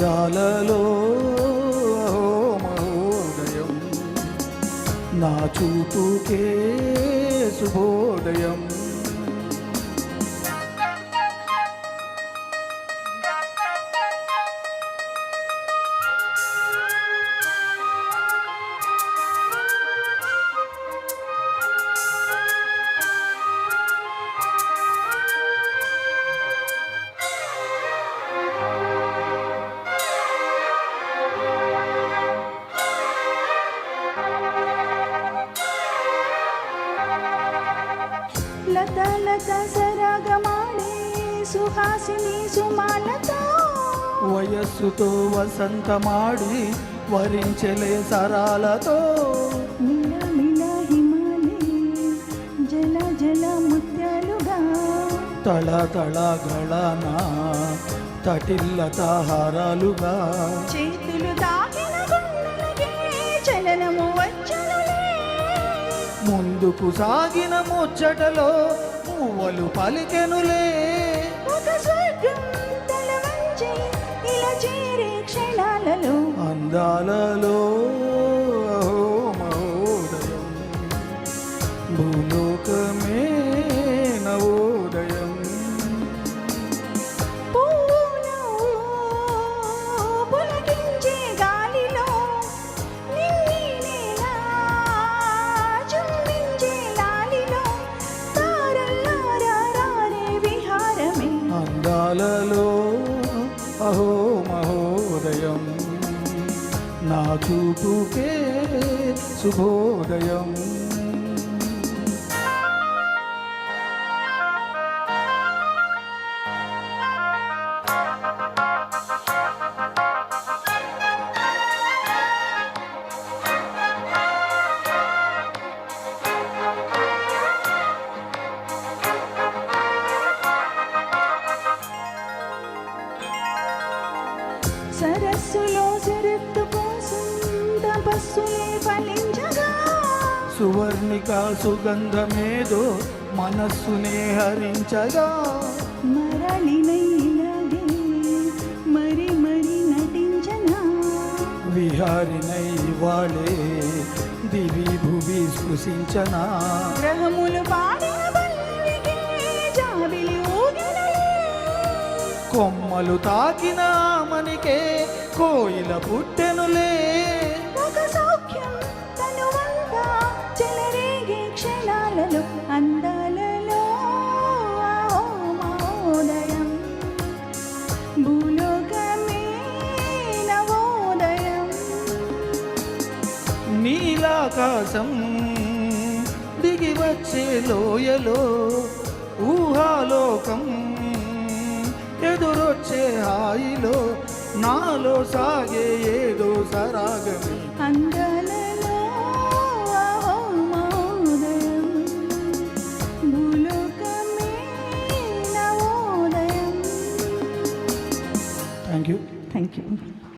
అందాలలో మహోదయం. నా చూపుకే శుభోదయం. సుహాసిని సుమాలతో వయస్సుతో వసంతమాడి వరించలే సరాలతో. జల జల ముత్యాలుగా తళ తళ గళన తటిల్లత హారాలుగా చేతులు తాకిన చలనము ముందుకు సాగిన ముచ్చటలో పువ్వలు పలికెనులే. అందాలలో మహోదయం. భూలోకమే నవోదయం. అందాలలో అహో నా చూపుకే శుభోదయం. సువర్ణిక సుగంధమేదో మనస్సునే హరించగా మరలినై ఇలాగే మరి మరి నటించనా? విహారినై వాళే దివి భువి స్పృశించనా? గ్రహములు పాడిన జాబిలి కొమ్మలు తాకిన ఆమనికే కోయిల పుట్టెనులే. నీలాకాశం దిగి వచ్చే లోయలో ఊహాలోకం ఎదురొచ్చే హాయిలో నాలో సాగే ఏదో సరాగమి. అందలే